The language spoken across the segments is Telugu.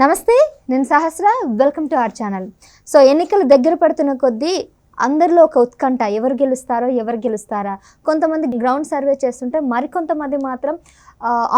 నమస్తే నేను Sahasra. Welcome to our channel so ఎన్నికలు దగ్గర పడుతున్న కొద్దీ అందరిలో ఒక ఉత్కంఠ. ఎవరు గెలుస్తారో ఎవరు గెలుస్తారా? కొంతమంది గ్రౌండ్ సర్వే చేస్తుంటే మరికొంతమంది మాత్రం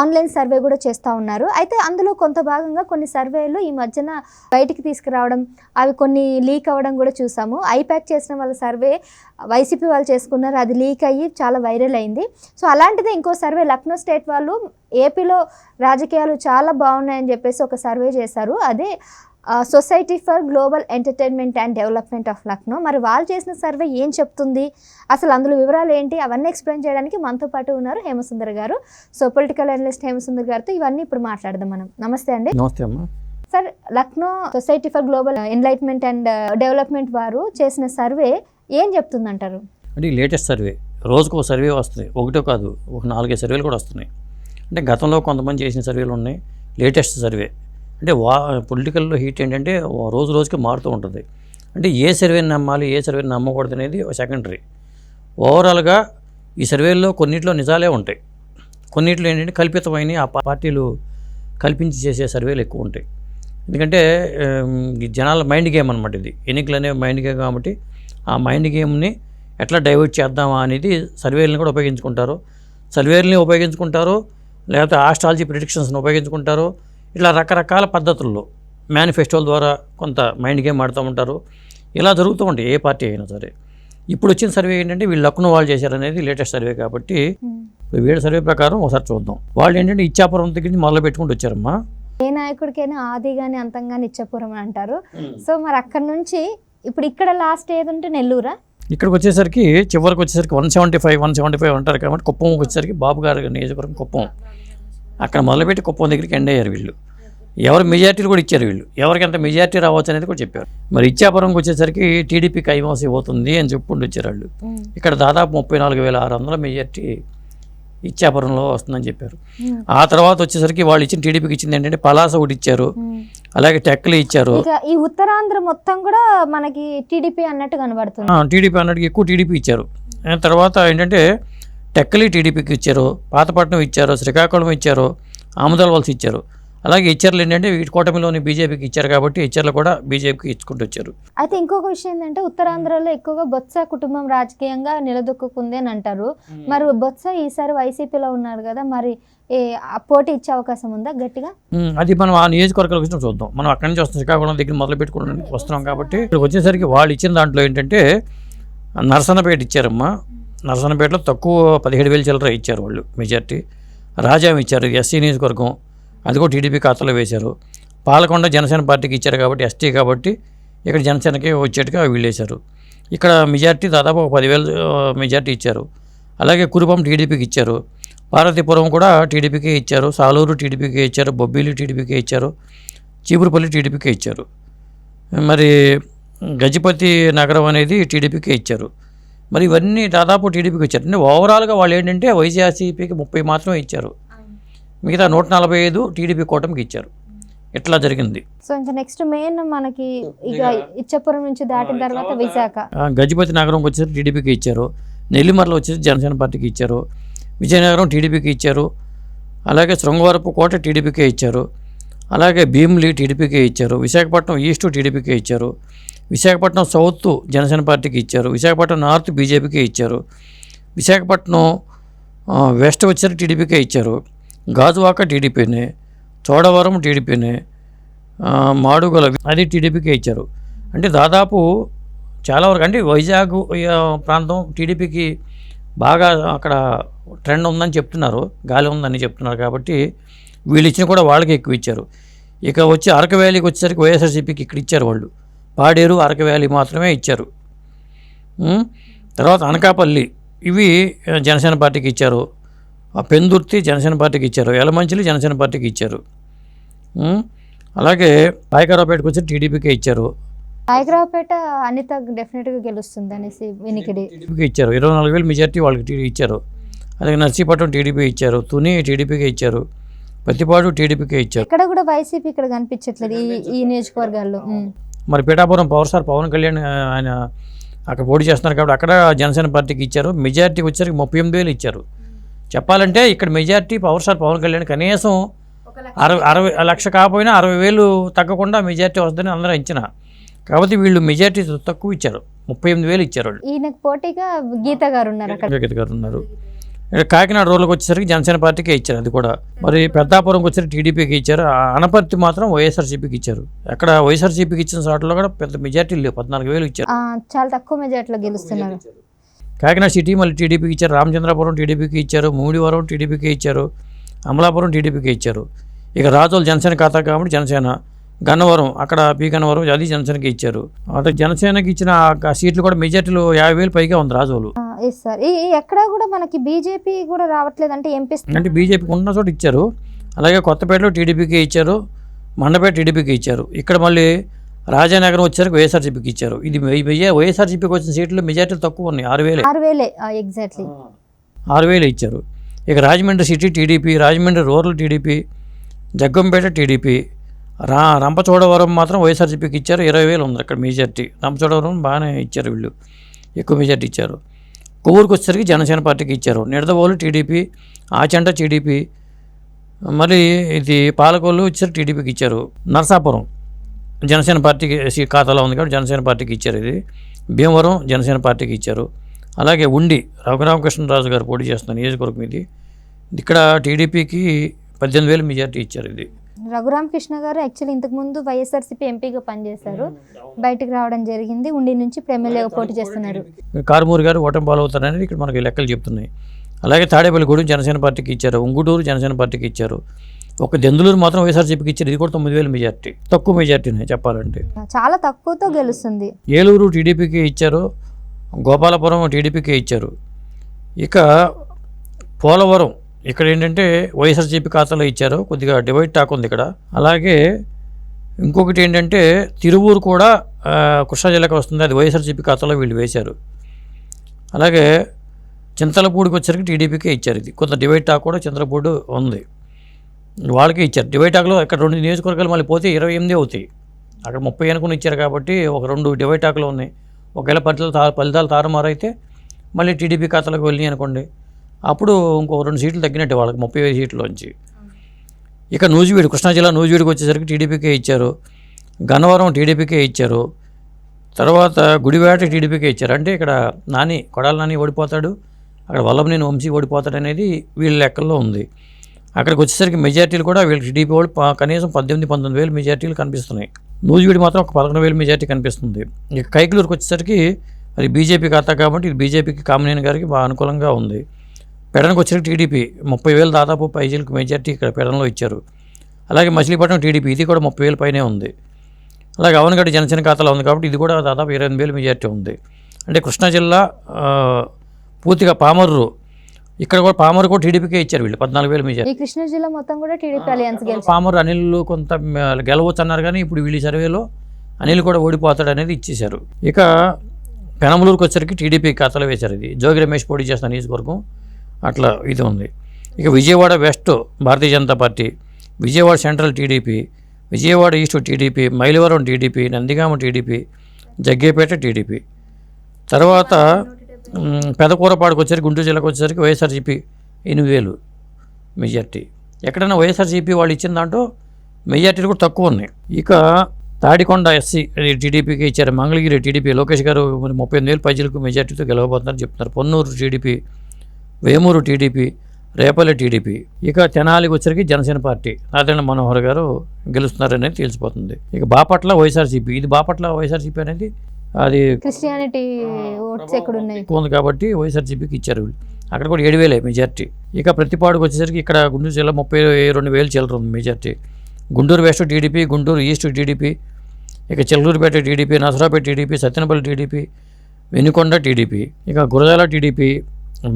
ఆన్లైన్ సర్వే కూడా చేస్తూ ఉన్నారు. అయితే అందులో కొంత భాగంగా కొన్ని సర్వేలు ఈ మధ్యన బయటికి తీసుకురావడం అవి కొన్ని లీక్ అవ్వడం కూడా చూసాము. ఐప్యాక్ చేసిన వాళ్ళ సర్వే వైసీపీ వాళ్ళు చేసుకున్నారు అది లీక్ అయ్యి చాలా వైరల్ అయింది. సో అలాంటిదే ఇంకో సర్వే లక్నో స్టేట్ వాళ్ళు ఏపీలో రాజకీయాలు చాలా బాగున్నాయని చెప్పేసి ఒక సర్వే చేశారు. అదే society for global entertainment and development of Lucknow మరి వాళ్ళు చేసిన సర్వే ఏం చెప్తుంది? అసలు అందులో వివరాలు ఏంటి? అవన్నీ ఎక్స్ప్లెయిన్ చేయడానికి మనతో పాటు ఉన్నారు హేమసుందర్ గారు. సో పొలిటికల్ అనలిస్ట్ హేమసుందర్ గారితో ఇవన్నీ ఇప్పుడు మాట్లాడదాం మనం. నమస్తే అండి. నమస్తే అమ్మా. Sir Lucknow society for global enlightenment and development వారు చేసిన సర్వే ఏం చెప్తుందంటారు? అంటే లేటెస్ట్ సర్వే రోజుకు ఒక సర్వే వస్తుంది. ఒకటో కాదు ఒక నాలుగైదు సర్వేలు కూడా వస్తున్నాయి. అంటే గతంలో కొంతమంది చేసిన సర్వేలు ఉన్నాయి. లేటెస్ట్ సర్వే అంటే వా పొలిటికల్లో హీట్ ఏంటంటే ఓ రోజు రోజుకి మారుతూ ఉంటుంది. అంటే ఏ సర్వేని నమ్మాలి ఏ సర్వేని నమ్మకూడదు అనేది సెకండరీ. ఓవరాల్గా ఈ సర్వేల్లో కొన్నిట్లో నిజాలే ఉంటాయి. కొన్నిట్లో ఏంటంటే కల్పితమైన ఆ పార్టీలు కల్పించి చేసే సర్వేలు ఎక్కువ ఉంటాయి. ఎందుకంటే జనాల మైండ్ గేమ్ అనమాట ఇది. ఎన్నికలు అనేవి మైండ్ గేమ్ కాబట్టి ఆ మైండ్ గేమ్ని ఎట్లా డైవర్ట్ చేద్దామా అనేది సర్వేలను కూడా ఉపయోగించుకుంటారు. సర్వేలని ఉపయోగించుకుంటారు లేకపోతే ఆస్ట్రాలజీ ప్రిడిక్షన్స్ని ఉపయోగించుకుంటారు. ఇట్లా రకరకాల పద్ధతుల్లో మేనిఫెస్టోల ద్వారా కొంత మైండ్ గేమ్ ఆడుతూ ఉంటారు. ఇలా జరుగుతూ ఉంటాయి ఏ పార్టీ అయినా సరే. ఇప్పుడు వచ్చిన సర్వే ఏంటంటే వీళ్ళు లక్నో వాళ్ళు చేశారనేది లేటెస్ట్ సర్వే కాబట్టి వీళ్ళ సర్వే ప్రకారం ఒకసారి చూద్దాం. వాళ్ళు ఏంటంటే ఇచ్చాపురం దగ్గర నుంచి మొదలు పెట్టుకుంటూ వచ్చారమ్మా. ఏ నాయకుడికైనా ఆదిగాని అంతంగాని ఇచ్చపురం అంటారు. సో మరి అక్కడ నుంచి ఇప్పుడు ఇక్కడ లాస్ట్ ఏది ఉంటే నెల్లూరా? ఇక్కడికి వచ్చేసరికి చివరికి వచ్చేసరికి one seventy five one seventy five అంటారు కాబట్టి కుప్పం వచ్చేసరికి బాబు గారి నియోజకవర్గం కుప్పం. అక్కడ మొదలుపెట్టి కుప్పం దగ్గరికి ఎండ్ అయ్యారు వీళ్ళు. ఎవరు మెజార్టీలు కూడా ఇచ్చారు వీళ్ళు. ఎవరికి ఎంత మెజార్టీ రావచ్చు అనేది కూడా చెప్పారు. మరి ఇచ్చాపురంకి వచ్చేసరికి టీడీపీ కైమోసి పోతుంది అని చెప్పుకుంటూ వచ్చారు వాళ్ళు. ఇక్కడ దాదాపు ముప్పై నాలుగు వేల ఆరు వందల మెజార్టీ ఇచ్చాపురంలో వస్తుందని చెప్పారు. ఆ తర్వాత వచ్చేసరికి వాళ్ళు ఇచ్చిన టీడీపీకి ఇచ్చింది ఏంటంటే పలాస ఒకటి ఇచ్చారు. అలాగే టెక్కలు ఇచ్చారు. ఈ ఉత్తరాంధ్ర మొత్తం కూడా మనకి టీడీపీ అన్నట్టు కనబడుతుంది. టీడీపీ అన్నట్టుగా ఎక్కువ టీడీపీ ఇచ్చారు. ఆ తర్వాత ఏంటంటే టెక్కలి టీడీపీకి ఇచ్చారు పాతపట్నం ఇచ్చారు శ్రీకాకుళం ఇచ్చారు ఆముదాల వలస ఇచ్చారు. అలాగే ఇచ్చర్లు ఏంటంటే వీటి కూటమిలోని బీజేపీకి ఇచ్చారు కాబట్టి ఇచ్చర్లు కూడా బీజేపీకి ఇచ్చుకుంటూ వచ్చారు. అయితే ఇంకొక విషయం ఏంటంటే ఉత్తరాంధ్రలో ఎక్కువగా బొత్స కుటుంబం రాజకీయంగా నిలదొక్కుంది అని అంటారు. మరి బొత్స ఈసారి వైసీపీలో ఉన్నారు కదా మరి పోటీ ఇచ్చే అవకాశం ఉందా గట్టిగా? అది మనం ఆ నియోజకవర్గాలకు వచ్చిన చూద్దాం. మనం అక్కడి నుంచి వస్తాం శ్రీకాకుళం దగ్గర మొదలు పెట్టుకుని వస్తున్నాం కాబట్టి ఇక్కడికి వచ్చేసరికి వాళ్ళు ఇచ్చిన దాంట్లో ఏంటంటే నరసన్నపేట ఇచ్చారమ్మా. నరసన్నపేటలో తక్కువ పదిహేడు వేలు చిల్లర ఇచ్చారు వాళ్ళు మెజార్టీ. రాజాం ఇచ్చారు ఎస్సీ నియోజకవర్గం. అది కూడా టీడీపీ ఖాతాలో వేశారు. పాలకొండ జనసేన పార్టీకి ఇచ్చారు కాబట్టి ఎస్టీ కాబట్టి ఇక్కడ జనసేనకి వచ్చేట్టుగా వీళ్ళు వేశారు ఇక్కడ మెజార్టీ దాదాపు ఒక పదివేలు మెజార్టీ ఇచ్చారు. అలాగే కురుపం టీడీపీకి ఇచ్చారు. పార్వతీపురం కూడా టీడీపీకే ఇచ్చారు. సాలూరు టీడీపీకే ఇచ్చారు. బొబ్బిలి టీడీపీకే ఇచ్చారు. చీపురుపల్లి టీడీపీకే ఇచ్చారు. మరి గజపతి నగరం అనేది టీడీపీకే ఇచ్చారు. మరి ఇవన్నీ దాదాపు టీడీపీకి ఇచ్చారు అంటే ఓవరాల్గా వాళ్ళు ఏంటంటే వైసీఆర్సీపీకి ముప్పై మాత్రమే ఇచ్చారు. మిగతా నూట నలభై ఐదు టీడీపీ కూటమికి ఇచ్చారు. ఇట్లా జరిగింది? సో ఇంకా నెక్స్ట్ మెయిన్ మనకి ఇక ఇచ్చపురం నుంచి దాటిన తర్వాత విశాఖ. గజపతి నగరంకి వచ్చేసి టీడీపీకి ఇచ్చారు. నెల్లిమర్ల వచ్చేసి జనసేన పార్టీకి ఇచ్చారు. విజయనగరం టీడీపీకి ఇచ్చారు. అలాగే శృంగవరపు కోట టీడీపీకే ఇచ్చారు. అలాగే భీమిలి టీడీపీకే ఇచ్చారు. విశాఖపట్నం ఈస్ట్ టీడీపీకే ఇచ్చారు. విశాఖపట్నం సౌత్ జనసేన పార్టీకి ఇచ్చారు. విశాఖపట్నం నార్త్ బీజేపీకే ఇచ్చారు. విశాఖపట్నం వెస్ట్ వచ్చేసరికి టీడీపీకే ఇచ్చారు. గాజువాక టీడీపీనే చోడవరం టీడీపీనే మాడుగుల అది టీడీపీకే ఇచ్చారు. అంటే దాదాపు చాలా వరకు అంటే వైజాగ్ ప్రాంతం టీడీపీకి బాగా అక్కడ ట్రెండ్ ఉందని చెప్తున్నారు గాలి ఉందని చెప్తున్నారు కాబట్టి వీళ్ళు ఇచ్చిన కూడా వాళ్ళకి ఎక్కువ ఇచ్చారు. ఇక వచ్చి అరక వ్యాలీకి వచ్చేసరికి వైఎస్ఆర్సీపీకి ఇక్కడ ఇచ్చారు వాళ్ళు. పాడేరు అరక వ్యాలీ మాత్రమే ఇచ్చారు. తర్వాత అనకాపల్లి ఇవి జనసేన పార్టీకి ఇచ్చారు. ఆ పెందుర్తి జనసేన పార్టీకి ఇచ్చారు యలమంచిలి జనసేన పార్టీకి ఇచ్చారు. అలాగే పాయకరావుపేటకు వచ్చి టీడీపీకే ఇచ్చారు. నాయకరావుపేట అనిత డెఫినెట్గా గెలుస్తుంది అనేసి వినికిడి. టీడీపీకి ఇచ్చారు. ఇరవై నాలుగు వేలు మెజార్టీ వాళ్ళకి టీ ఇచ్చారు. అలాగే నర్సీపట్నం టీడీపీ ఇచ్చారు. తుని టీడీపీకే ఇచ్చారు. పత్తిపాడు టీడీపీకే ఇచ్చారు. ఇక్కడ కూడా వైసీపీ ఇక్కడ కనిపించట్లేదు ఈ నియోజకవర్గాల్లో. మరి పిఠాపురం పవర్ స్టార్ పవన్ కళ్యాణ్ ఆయన అక్కడ పోటీ చేస్తున్నారు కాబట్టి అక్కడ జనసేన పార్టీకి ఇచ్చారు. మెజార్టీకి వచ్చేసరికి ముప్పై ఎనిమిది వేలు ఇచ్చారు. చెప్పాలంటే ఇక్కడ majority power star Pawan Kalyan కనీసం అరవై అరవై లక్ష కాకపోయినా అరవై వేలు తగ్గకుండా మెజార్టీ వస్తుందని అందరూ అంచనా. కాబట్టి వీళ్ళు మెజార్టీ తక్కువ ఇచ్చారు. ముప్పై ఎనిమిది వేలు ఇచ్చారు వాళ్ళు. ఈయనకు పోటీగా గీత గారు ఉన్నారు అక్కడ. వెంకట్ గారు ఉన్నారు. ఇక్కడ కాకినాడ రోడ్లకు వచ్చేసరికి జనసేన పార్టీకే ఇచ్చారు అది కూడా. మరి పెద్దాపురంకి వచ్చేసరికి టీడీపీకి ఇచ్చారు. ఆ అనపర్తి మాత్రం వైఎస్ఆర్సీపీకి ఇచ్చారు. అక్కడ వైఎస్ఆర్సీపీకి ఇచ్చిన చోట్ల కూడా పెద్ద మెజార్టీ లేవు. పద్నాలుగు వేలు ఇచ్చారు. ఆ, చాలా తక్కువ మెజార్టీలో గెలుస్తున్నారు. కాకినాడ సిటీ మళ్ళీ టీడీపీకి ఇచ్చారు. రామచంద్రపురం టీడీపీకి ఇచ్చారు. మూడివరం టీడీపీకి ఇచ్చారు. అమలాపురం టీడీపీకి ఇచ్చారు. ఇక రాజోలు జనసేన ఖాతా కాబట్టి జనసేన. గన్నవరం అక్కడ పీ గన్నవరం అది జనసేనకి ఇచ్చారు. అంటే జనసేనకి ఇచ్చిన సీట్లు కూడా మెజార్టీలు యాభై వేలు పైగా ఉంది రాజోలు. సార్. ఎక్కడ కూడా మనకి బీజేపీ కూడా రావట్లేదు అంటే ఎంపీ అంటే బీజేపీకి ఉన్న చోట ఇచ్చారు. అలాగే కొత్తపేటలో టీడీపీకి ఇచ్చారు. మండపేట టీడీపీకి ఇచ్చారు. ఇక్కడ మళ్ళీ రాజానగరం వచ్చేసరికి వైఎస్ఆర్సీపీకి ఇచ్చారు. ఇది వెయ్యి- వైఎస్ఆర్సీపీకి వచ్చిన సీట్లు మెజార్టీలు తక్కువ ఉన్నాయి. ఆరు వేలే. ఆరు వేలే ఎగ్జాక్ట్లీ ఆరు వేలు ఇచ్చారు. ఇక Rajahmundry city TDP Rajahmundry rural TDP Jaggampeta TDP రా రంపచోడవరం మాత్రం వైఎస్ఆర్సీపీకి ఇచ్చారు. ఇరవై వేలు ఉంది అక్కడ మెజార్టీ. రంపచోడవరం బాగానే ఇచ్చారు వీళ్ళు. ఎక్కువ మెజార్టీ ఇచ్చారు. కొవ్వూరుకు వచ్చేసరికి జనసేన పార్టీకి ఇచ్చారు. నిడదవోలు టీడీపీ ఆచంట టీడీపీ మరి ఇది పాలకొల్లు వచ్చేసరికి టీడీపీకి ఇచ్చారు. నరసాపురం. జనసేన పార్టీకి సి- ఖాతాలో ఉంది కాబట్టి జనసేన పార్టీకి ఇచ్చారు ఇది. భీమవరం జనసేన పార్టీకి ఇచ్చారు. అలాగే ఉండి రఘురామకృష్ణరాజు గారు పోటీ చేస్తున్న నియోజకవర్గం ఇది. ఇక్కడ టీడీపీకి పద్దెనిమిది వేలు మెజార్టీ ఇచ్చారు ఇది. రఘురామ కృష్ణ గారు యాక్చువల్లీ ఇంతకు ముందు వైఎస్ఆర్సీపీ ఎంపీగా పనిచేశారు. బయటకు రావడం జరిగింది. ఉండి నుంచి ఇప్పుడు ఎమ్మెల్యేగా పోటీ చేస్తున్నారు. కారుమూరి గారు ఓటమి పాలవుతారనేది ఇక్కడ మనకి లెక్కలు చెప్తున్నాయి. అలాగే తాడేపల్లిగూడెం జనసేన పార్టీకి ఇచ్చారు. ఉంగుటూరు జనసేన పార్టీకి ఇచ్చారు. ఒక దెందులూరు మాత్రం వైఎస్ఆర్సీపీకి ఇచ్చారు. ఇది కూడా తొమ్మిది వేలు మెజార్టీ. తక్కువ మెజార్టీనే చెప్పాలంటే. చాలా తక్కువతో గెలుస్తుంది. ఏలూరు టీడీపీకి ఇచ్చారు. గోపాలపురం టీడీపీకి ఇచ్చారు. ఇక పోలవరం ఇక్కడ ఏంటంటే వైఎస్ఆర్సీపీ ఖాతాలో ఇచ్చారు. కొద్దిగా డివైడ్ టాక్ ఉంది ఇక్కడ. అలాగే ఇంకొకటి ఏంటంటే తిరువూరు కూడా కృష్ణా జిల్లాకి వస్తుంది. అది వైఎస్ఆర్సీపీ ఖాతాలో వీళ్ళు వేశారు. అలాగే చింతలపూడికి వచ్చరికి టీడీపీకే ఇచ్చారు ఇది. కొంత డివైడ్ టాక్ కూడా చింతలపూడి ఉంది. వాళ్ళకే ఇచ్చారు. డివైటాక్లో అక్కడ ఇక్కడ రెండు నియోజకవర్గాలు మళ్ళీ పోతే ఇరవై ఎనిమిది అవుతాయి. అక్కడ ముప్పై అనుకుని ఇచ్చారు కాబట్టి ఒక రెండు డివైటాక్లో ఉన్నాయి. ఒకవేళ ఫలితాలు తా ఫలితాలు తారుమారైతే మళ్ళీ టీడీపీ ఖాతాలోకి వెళ్ళి అనుకోండి. అప్పుడు ఇంకో రెండు సీట్లు తగ్గినట్టు వాళ్ళకి ముప్పై ఐదు సీట్లోంచి. ఇక నూజివీడు కృష్ణా జిల్లా నూజివీడికి వచ్చేసరికి టీడీపీకే ఇచ్చారు. గన్నవరం టీడీపీకే ఇచ్చారు. తర్వాత గుడివాట టీడీపీకే ఇచ్చారు. అంటే ఇక్కడ నాని కొడాల నాని ఓడిపోతాడు. అక్కడ వల్లభనేని వంశీ ఓడిపోతాడు అనేది వీళ్ళ లెక్కల్లో ఉంది. అక్కడికి వచ్చేసరికి మెజార్టీలు కూడా వీళ్ళకి టీడీపీ వాళ్ళు కనీసం పద్దెనిమిది పంతొమ్మిది వేలు మెజార్టీలు కనిపిస్తున్నాయి. నూజివీడు మాత్రం ఒక పదకొండు వేలు మెజార్టీ కనిపిస్తుంది. ఇక కైకలూరుకి వచ్చేసరికి అది బీజేపీ ఖాతా కాబట్టి ఇది బీజేపీకి కామినేని గారికి బాగా అనుకూలంగా ఉంది. పెడనకు వచ్చేసరికి టీడీపీ ముప్పై వేలు దాదాపు పైజీలకు మెజార్టీ ఇక్కడ పెడనలో ఇచ్చారు. అలాగే మచిలీపట్నం టీడీపీ ఇది కూడా ముప్పై వేలు పైనే ఉంది. అలాగే అవనగడ్డ జనసేన ఖాతాలో ఉంది కాబట్టి ఇది కూడా దాదాపు ఇరవై ఎనిమిది వేలు మెజార్టీ ఉంది. అంటే కృష్ణా జిల్లా పూర్తిగా పామర్రు ఇక్కడ కూడా పామరు కూడా టీడీపీకే ఇచ్చారు వీళ్ళు పద్నాలుగు వేలు మెజార్టీ ఈ కృష్ణా జిల్లా మొత్తం కూడా టీడీపీ అలయన్స్ పామరు అనిల్ కొంత గెలవచ్చు అన్నారు కానీ ఇప్పుడు వీళ్ళ సర్వేలో అనిల్ కూడా ఓడిపోతాడు అనేది ఇచ్చేశారు. ఇక పెనమలూరుకి వచ్చరికి టీడీపీ ఖాతాలో వేశారు ఇది. జోగి రమేష్ పోటీ చేస్తున్న నియోజకవర్గం అట్లా ఇది ఉంది. ఇక Vijayawada west Bharatiya Janata party Vijayawada central TDP Vijayawada east TDP Mylavaram TDP Nandigama TDP Jaggayyapeta TDP. తర్వాత పెదకూరపాడుకు వచ్చేసరికి గుంటూరు జిల్లాకు వచ్చేసరికి వైఎస్ఆర్జీపీ ఎనిమిది వేలు మెజార్టీ. ఎక్కడైనా వైఎస్ఆర్జీపీ వాళ్ళు ఇచ్చిన దాంట్లో మెజార్టీలు కూడా తక్కువ ఉన్నాయి. ఇక తాడికొండ ఎస్సీ టీడీపీకి ఇచ్చారు. మంగళగిరి టీడీపీ లోకేష్ గారు మరి ముప్పై ఎనిమిది వేలు పైజీలకు మెజార్టీతో గెలవబోతున్నారని చెప్తున్నారు. Ponnur TDP Vemuru TDP Repalle TDP. ఇక తెనాలికి వచ్చరికి జనసేన పార్టీ. నారాయణ మనోహర్ గారు గెలుస్తున్నారనేది తెలిసిపోతుంది. ఇక బాపట్ల వైఎస్ఆర్సీపీ. ఇది బాపట్ల వైఎస్ఆర్సీపీ అనేది అది క్రిస్టియానిటీ ఓట్స్ ఎక్కడ ఉన్నాయి ఎక్కువ ఉంది కాబట్టి వైఎస్ఆర్సీపీకి ఇచ్చారు వీళ్ళు. అక్కడ కూడా ఏడు వేలే మెజార్టీ. ఇక ప్రతిపాడుకు వచ్చేసరికి ఇక్కడ గుంటూరు జిల్లా ముప్పై రెండు వేలు చిల్లర ఉంది majority. Guntur west TDP Guntur east TDP ఇక Chellurupeta TDP Nasarapeta TDP Satyanapalli TDP Venukonda TDP ఇక Gurazala TDP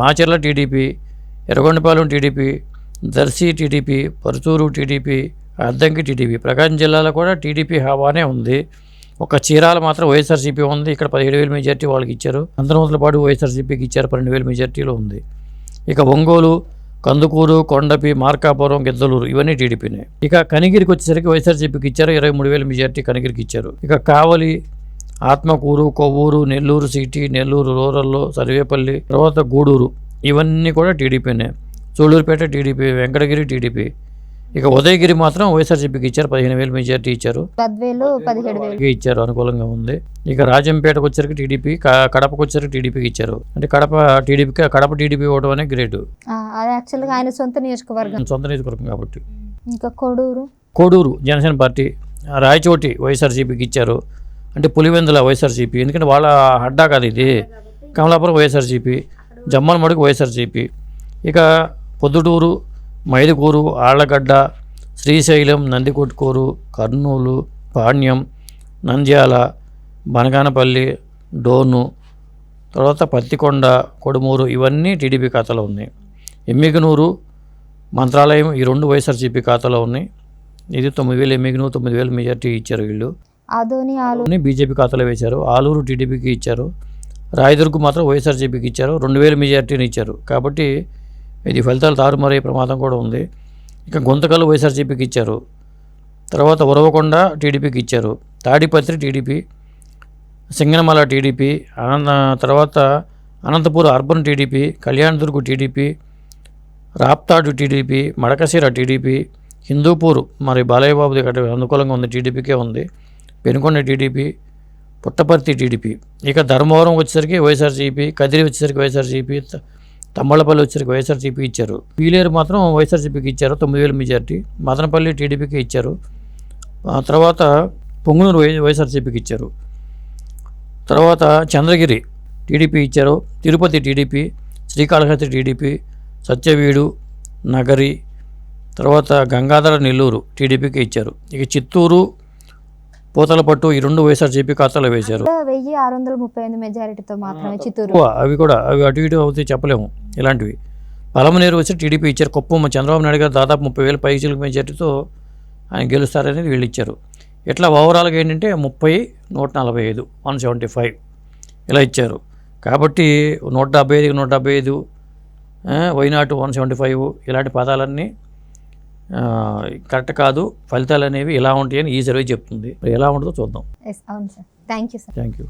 Macherla TDP Yerragondapalem TDP Darsi TDP Paruchuru TDP Addanki TDP. Prakasam జిల్లాలో కూడా టీడీపీ హవానే ఉంది. ఒక చీరాల మాత్రం వైఎస్ఆర్సీపీ ఉంది. ఇక్కడ పదిహేడు వేల మెజార్టీ వాళ్ళకి ఇచ్చారు. అందరం పాటు వైఎస్ఆర్సీపీకి ఇచ్చారు. పన్నెండు వేల మెజార్టీలో ఉంది. ఇక ఒంగోలు కందుకూరు కొండపి మార్కాపురం గిద్దలూరు ఇవన్నీ టీడీపీనే ఇక కనిగిరికి వచ్చేసరికి వైఎస్ఆర్సీపీకి ఇచ్చారు. ఇరవై మూడు వేల మెజార్టీ కనిగిరికి ఇచ్చారు. ఇక కావలి ఆత్మకూరు కొవ్వూరు నెల్లూరు సిటీ నెల్లూరు రూరల్లో సర్వేపల్లి తర్వాత గూడూరు ఇవన్నీ కూడా టీడీపీనే సూళ్ళూరుపేట టీడీపీ వెంకటగిరి టీడీపీ. ఇక ఉదయగిరి మాత్రం వైఎస్ఆర్సీపీకి ఇచ్చారు. పదిహేను వేలు మెజార్టీ ఇచ్చారు. ఇచ్చారు అనుకూలంగా ఉంది. ఇక రాజంపేటకు వచ్చరికి టీడీపీ కడపకు వచ్చరికి టీడీపీకి ఇచ్చారు. అంటే కడప టీడీపీకి కడప టీడీపీ ఓటం అనే గ్రేట్. ఆయన సొంత నియోజకవర్గం. సొంత నియోజకవర్గం కాబట్టి. ఇంకా కొడూరు? కోడూరు జనసేన పార్టీ రాయచోటి వైఎస్ఆర్సీపీకి ఇచ్చారు. అంటే పులివెందుల వైఎస్ఆర్సీపీ. ఎందుకంటే వాళ్ళ అడ్డా కాదు ఇది. కమలాపురం వైఎస్ఆర్సీపీ జమ్మల మడుగు వైఎస్ఆర్సీపీ. ఇక పొద్దుటూరు మైదుకూరు ఆళ్ళగడ్డ శ్రీశైలం నందికొట్కూరు కర్నూలు పాణ్యం నంద్యాల బనగానపల్లి డోను తర్వాత పత్తికొండ కొడుమూరు ఇవన్నీ టీడీపీ ఖాతాలో ఉన్నాయి. ఎమ్మిగనూరు మంత్రాలయం ఈ రెండు వైఎస్ఆర్సీపీ ఖాతాలో ఉన్నాయి. ఇది తొమ్మిది వేలు ఎమ్మిగనూరు తొమ్మిది వేలు మెజార్టీ ఇచ్చారు వీళ్ళు. ఆదోని బీజేపీ ఖాతాలో వేశారు. ఆలూరు టీడీపీకి ఇచ్చారు. రాయదుర్గ్ మాత్రం వైఎస్ఆర్సీపీకి ఇచ్చారు. రెండు వేల మెజార్టీని ఇచ్చారు. కాబట్టి ఇది ఫలితాలు తారుమారయ్యే ప్రమాదం కూడా ఉంది. ఇక గుంతకల్లు వైఎస్ఆర్సీపీకి ఇచ్చారు. తర్వాత ఉరవకొండ టీడీపీకి ఇచ్చారు. తాడిపత్రి టీడీపీ సింగనమల టీడీపీ అనంత తర్వాత Anantapur urban TDP Kalyandurg TDP Raptadu TDP Madakasira TDP Hindupur మరి బాలయ్యబాబు దగ్గర అనుకూలంగా ఉంది టీడీపీకే ఉంది. Penukonda TDP Puttaparthi TDP. ఇక ధర్మవరం వచ్చేసరికి వైఎస్ఆర్సీపీ కదిరి వచ్చేసరికి వైఎస్ఆర్సీపీ తమ్మళ్ళపల్లి వచ్చేసరికి వైఎస్ఆర్సీపీ ఇచ్చారు. పీలేరు మాత్రం వైఎస్ఆర్సీపీకి ఇచ్చారు తొమ్మిది వేల మెజార్టీ. మదనపల్లి టీడీపీకి ఇచ్చారు. ఆ తర్వాత పొంగునూరు వై వైఎస్ఆర్సీపీకి ఇచ్చారు. తర్వాత చంద్రగిరి టీడీపీ ఇచ్చారు తిరుపతి టీడీపీ శ్రీకాళహస్తి టీడీపీ సత్యవీడు నగరి తర్వాత గంగాధర నెల్లూరు టీడీపీకి ఇచ్చారు. ఇక చిత్తూరు పూతలపట్టు ఈ రెండు వైఎస్ఆర్సీపీ ఖాతాలో వేశారు. వెయ్యి ఆరు వందల ముప్పై ఎనిమిది మెజారిటీతో మాత్రమే చిత్తూరు. అవి కూడా అవి అటు ఇటు అవుతాయి చెప్పలేము. ఇలాంటివి. పలమనేరు వచ్చి టీడీపీ ఇచ్చారు. కుప్పం చంద్రబాబు నాయుడు గారు దాదాపు ముప్పై వేల పైసలకు మెజార్టీతో ఆయన గెలుస్తారనేది వీళ్ళు ఇచ్చారు. ఇట్లా ఓవరాల్గా ఏంటంటే ముప్పై నూట నలభై ఐదు వన్ సెవెంటీ ఫైవ్ ఇలా ఇచ్చారు. కాబట్టి నూట డెబ్బై ఐదు నూట డెబ్బై ఐదు వైనాటు వన్ సెవెంటీ ఫైవ్ ఇలాంటి పదాలన్నీ కరెక్ట్ కాదు. ఫలితాలు అనేవి ఇలా ఉంటాయని ఈ సర్వే చెప్తుంది. ఎలా ఉంటుందో చూద్దాం. Thank you thank you